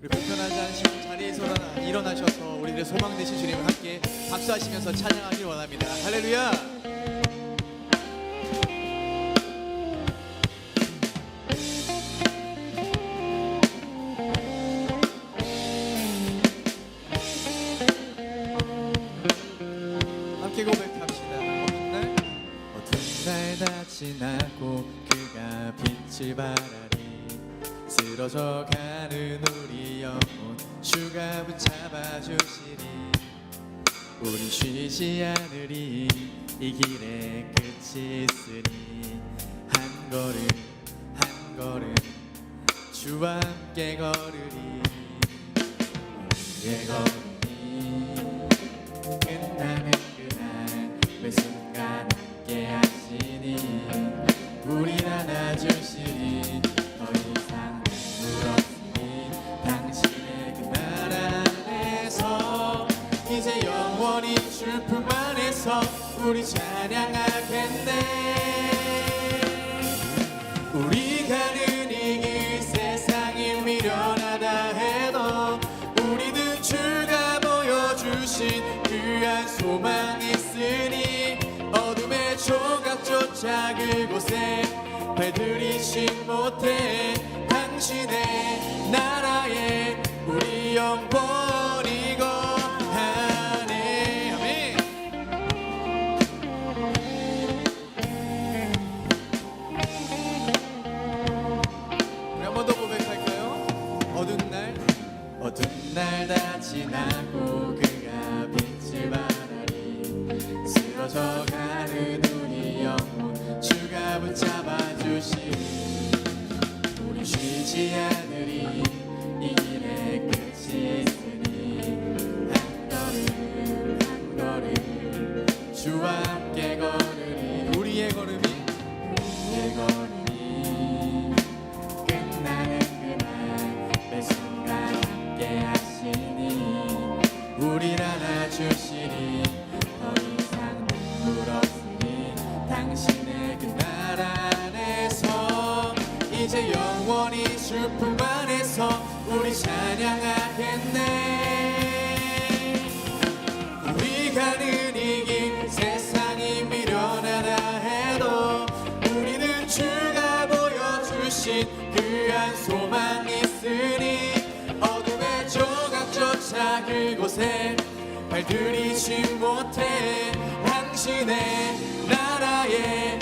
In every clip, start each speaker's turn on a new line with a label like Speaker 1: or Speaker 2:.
Speaker 1: 우리 불편하지 않으시면 자리에서 일어나- 일어나셔서 우리들의 소망 되신 주님을 함께 박수하시면서 찬양하길 원합니다. 할렐루야! 지나고 그가 빛을 발하니 쓰러져 가 쉬지 않으리. 이 길에 끝이 있으니 한 걸음 한 걸음 주와 함께 걸으리. 우리의 걸음이 끝나 안에서 우리 찬양하겠네. 우리 가는 이 길 세상이 미련하다 해도 우리는 주가 보여주신 귀한 소망 있으니 어둠의 조각조차 그곳에 발들이지 못해 당신의 나라에 우리 영 이제 영원히 슬픔 안에서 우리 찬양하겠네. 우리 가는 이길 세상이 미련하다 해도 우리는 주가 보여주신 그한 소망 있으니 어둠의 조각조차 그곳에 발들이지 못해 당신의 나라에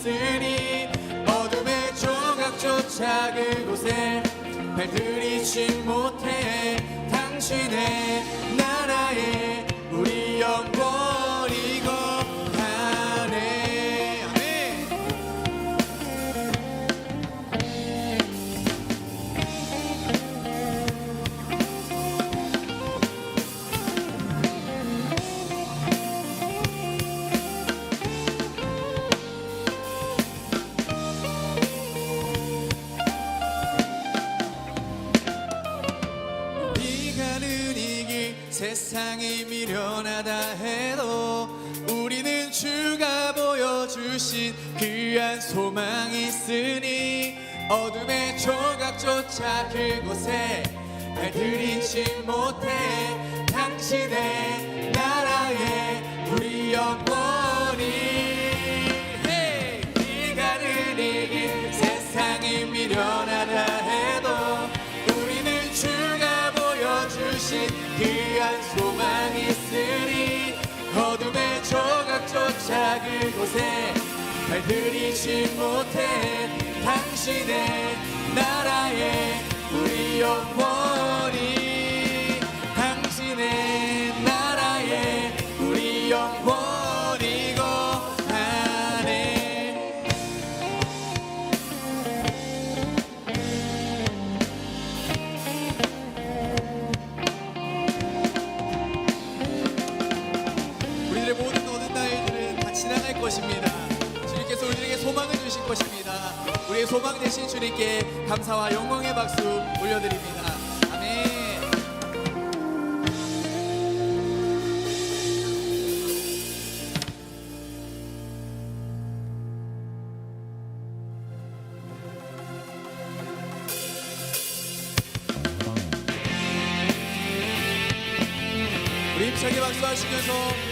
Speaker 1: 있으니 어둠의 조각조차 그곳에 발들이지 못해 당신의 조각조차 그곳에 발들이지 못해 당신의 나라에 우리 영원히 hey! 이길 세상이 미련하다 해도 우리는 주가 보여주신 그한 소망 있으니 어둠의 조각조차 그곳에 발 들이지 못해 당신의 나라에 우리 영원 저희 소망 되신 주님께 감사와 영광의 박수 올려드립니다. 아멘. 우리 힘차게 박수하시면서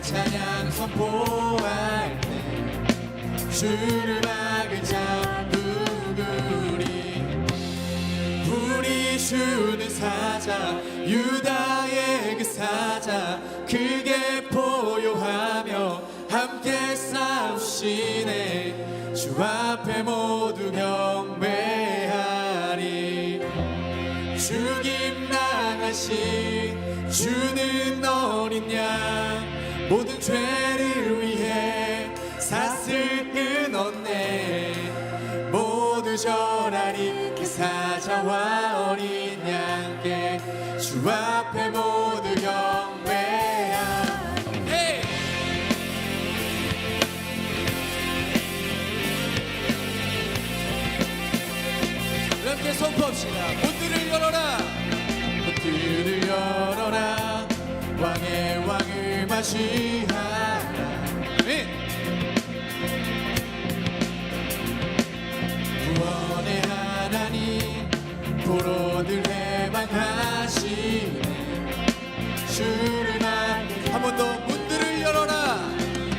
Speaker 1: 찬양 선포할 때 주를 막을 자 누구리 불이 주는 사자 유다의 그 사자 크게 포효하며 함께 싸우시네. 주 앞에 모두 경배하리. 죽임 당하신 주 사자와 어린 양께 주 앞에 모두 경배하 hey! 함께 선포합시다. 문들을 열어라. 문들을 열어라. 왕의 왕을 맞이하 포로들 해방하시네 주를 한번 더 문들을 열어라.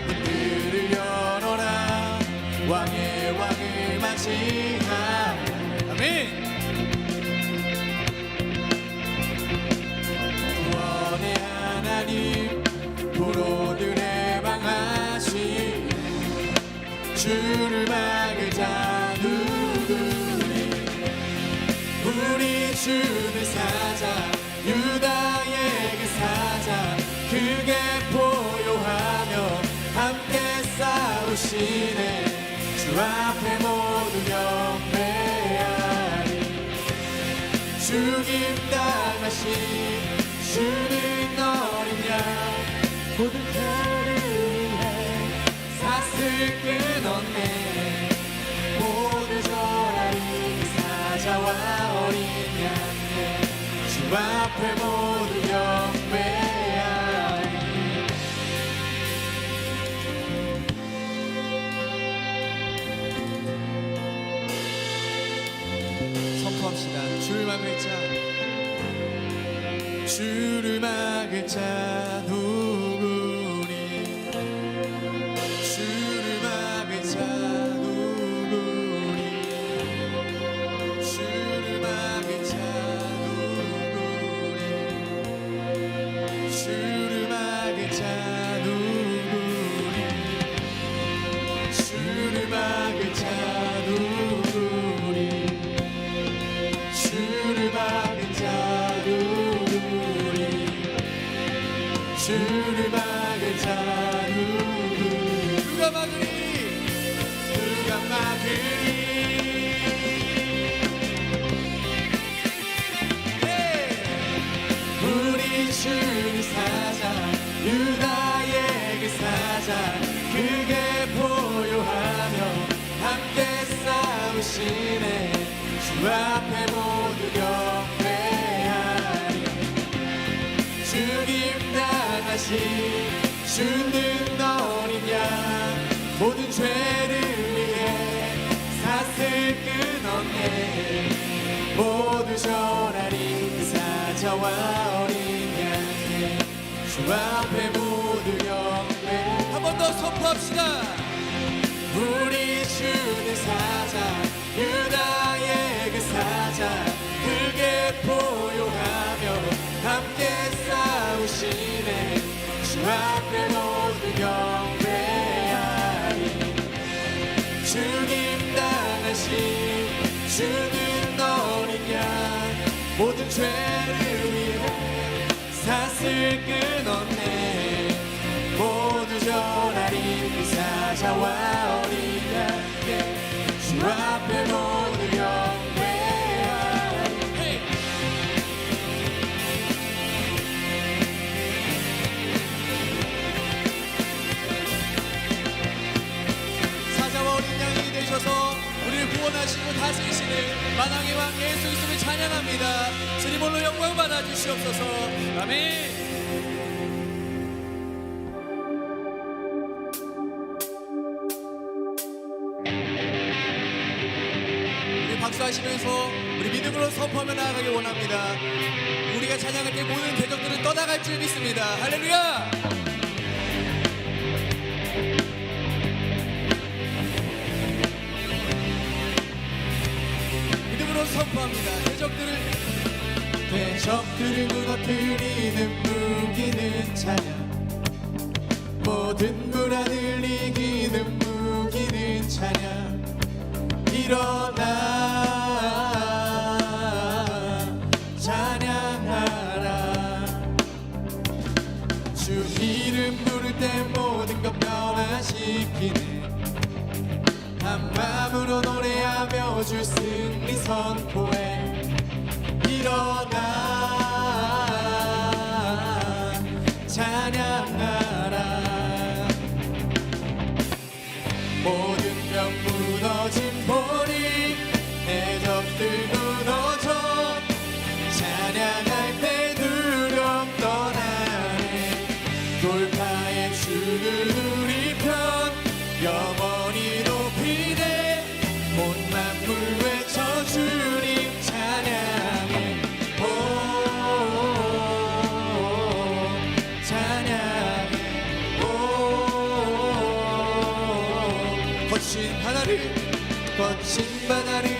Speaker 1: 문들을 열어라. 왕의 왕을 맞이하라. 아멘. 구원의 하나님 포로들 해방하시네 주를 막을 자 우 앞에 모두 경배하리 선포합시다. 주를 막을 자. 주를 막을 자 앞에 모두 경배하리. 죽임 당하신 주는 양 모든 죄를 위해 사슬 끊었네. 모두 절하리 그 사자와 어린 양께 주 앞에 모두 경배. 한 번 더 선포합시다. 우리 주는 사 포효하며 함께 싸우시네. 주 앞에 모두 경배하리. 죽임 당하신 주는 다스리시는 만왕의 왕 예수 그리스도를 찬양합니다. 주님 홀로 영광 받아 주시옵소서. 아멘. 우리 박수하시면서 우리 믿음으로 선포하며 나아가길 원합니다. 우리가 찬양할 때 모든 대적들은 떠나갈 줄 믿습니다. 할렐루야! 선포합니다. 대적들을 대적들을 무너뜨리는 무기는 찬양. 모든 불안을 이기는 무기는 찬양. 일어나 마음으로 노래하며 주 승리 선포해 일어 거친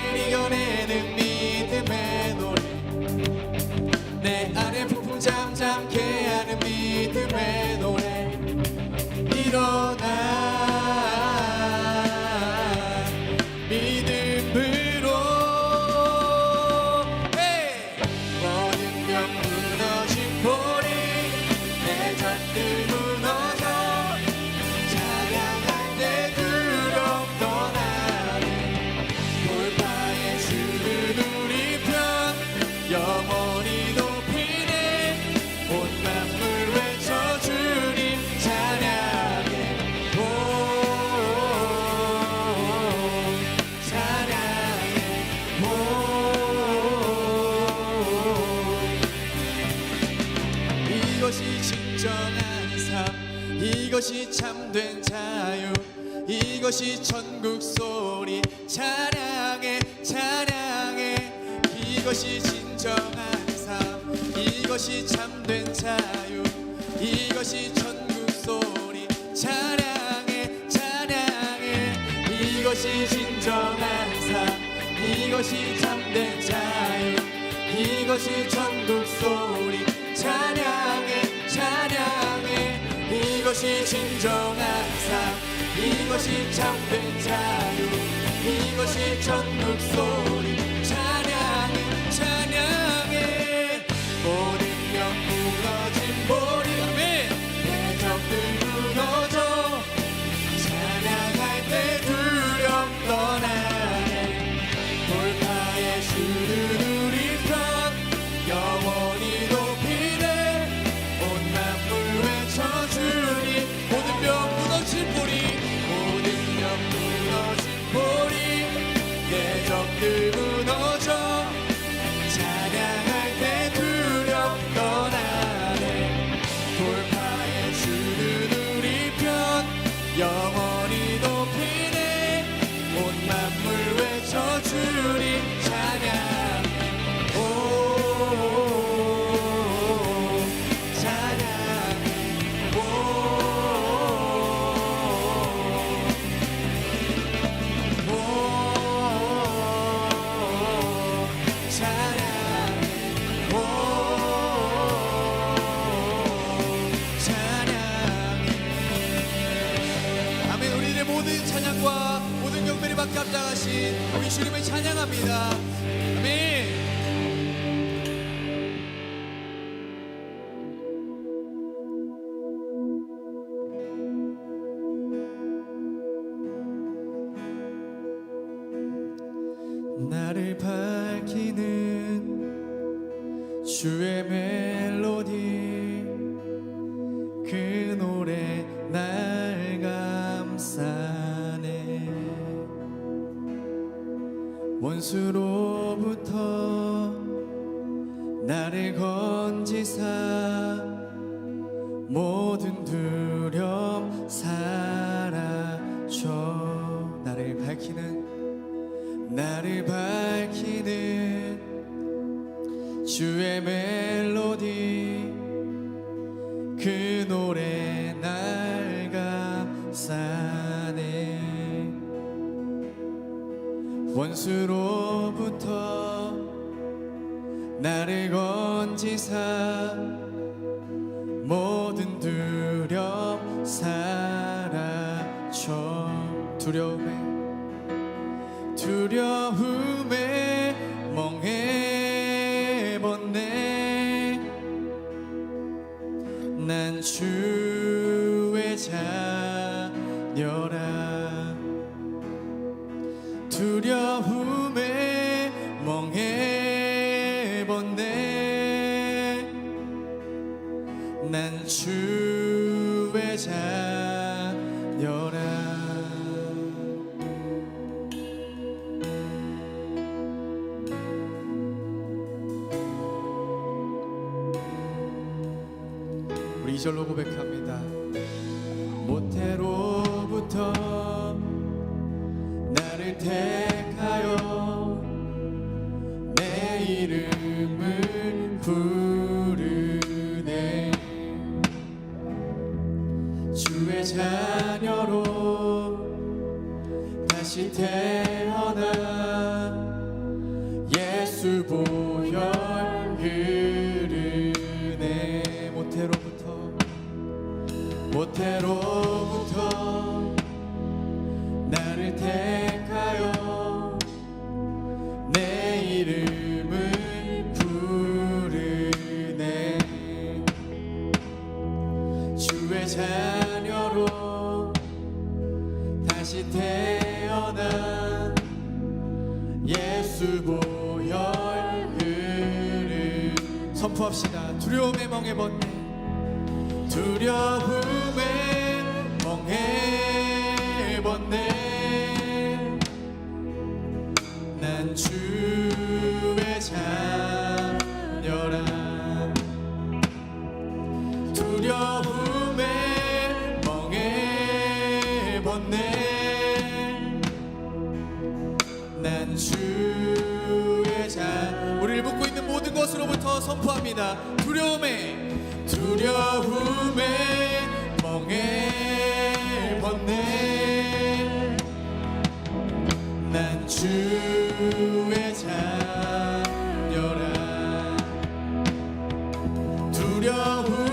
Speaker 1: 이것이 참된 자유 이것이 천국 소리. 찬양해 찬양해. 이것이 진정한 삶 이것이 참된 자유 이것이 천국 소리 나를 밝히는 주의 멜로디. 그 노래 날 감싸네. 원수로 나를 건지사 모든 두려움 사라져. 두려움에 두려움 고백합니다. 모태로부터 나를 데 예수 보혈을 선포합시다. 두려움에 멍해번네. 두려움에 멍해번네. 난 주. 선포합니다. 두려움에 두려움에 멍에 벗네 난 주의 자녀라 두려움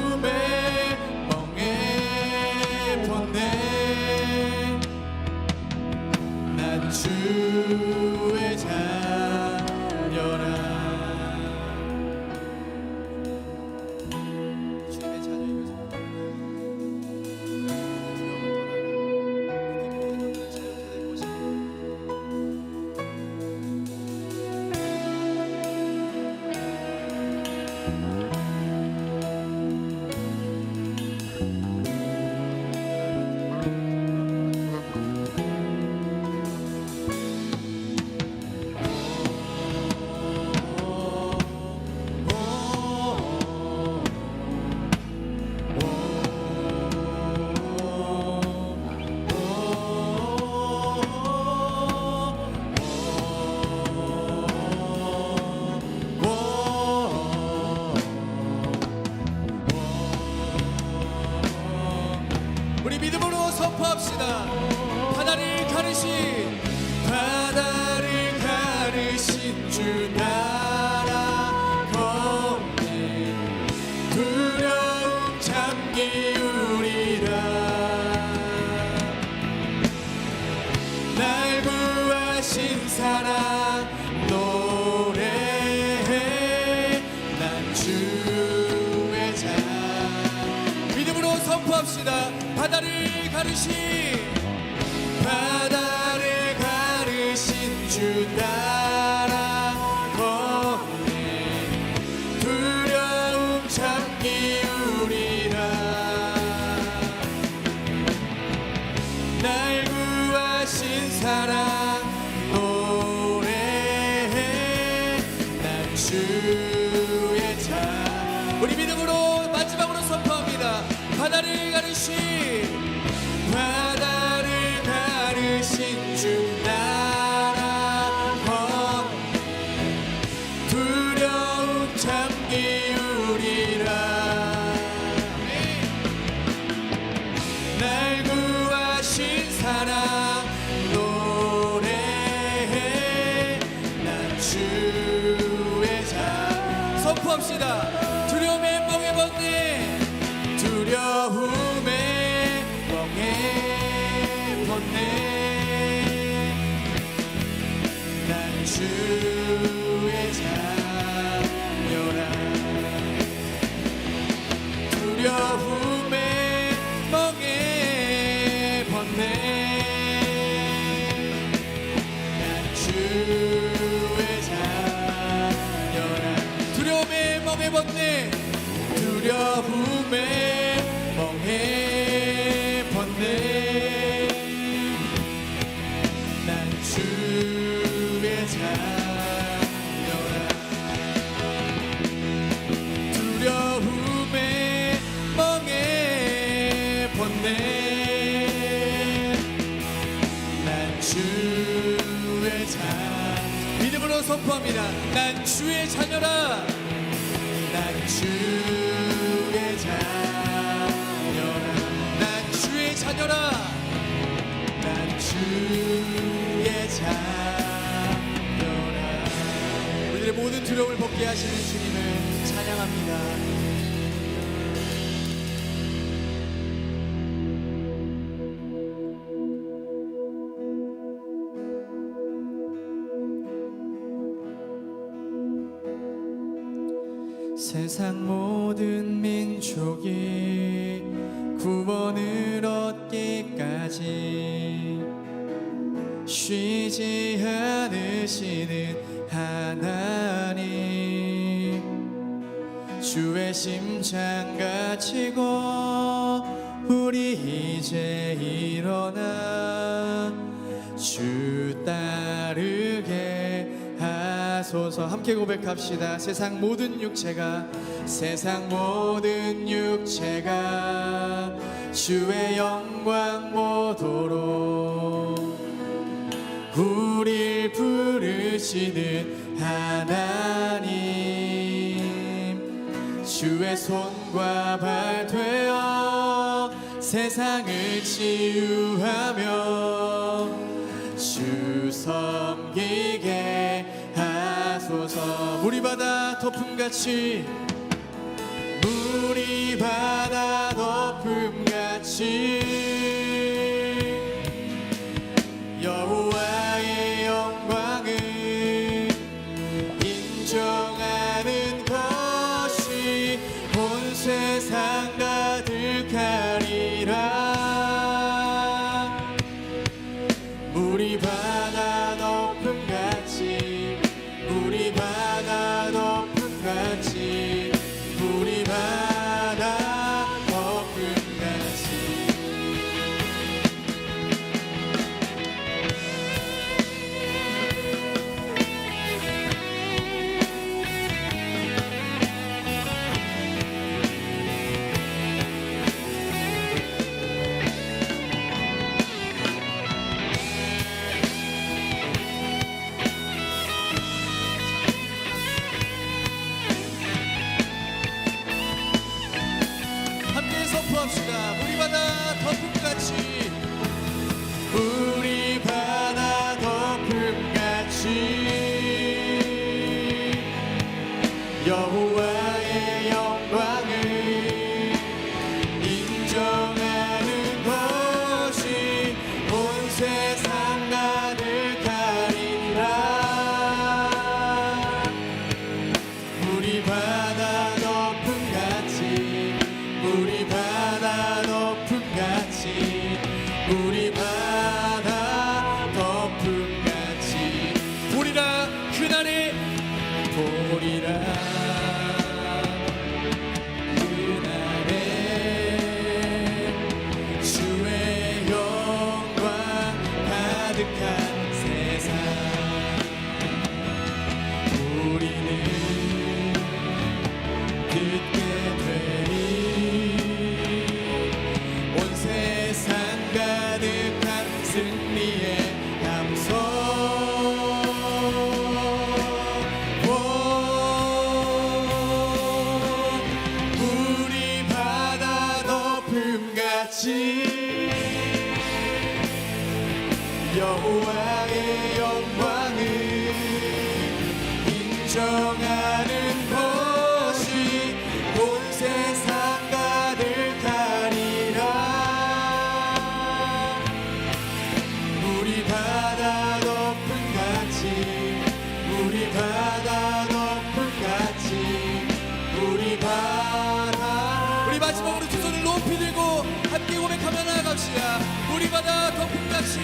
Speaker 1: 주의 자 믿음으로 선포합니다. 난 주의 자녀라. 난 주의 자녀라 난 주의 자녀라. 난 주의 자녀라. 우리들의 모든 두려움을 벗게 하시는 주님을 찬양합니다 주의 심장 가지고 우리 이제 일어나 주 따르게 하소서. 함께 고백합시다. 세상 모든 육체가 세상 모든 육체가 주의 영광 보도록 우릴 부르시는 하나님 주의 손과 발 되어 세상을 치유하며 주 섬기게 하소서. 물이 바다 덮음같이 물이 바다 덮음같이 우리 바다 높은 같이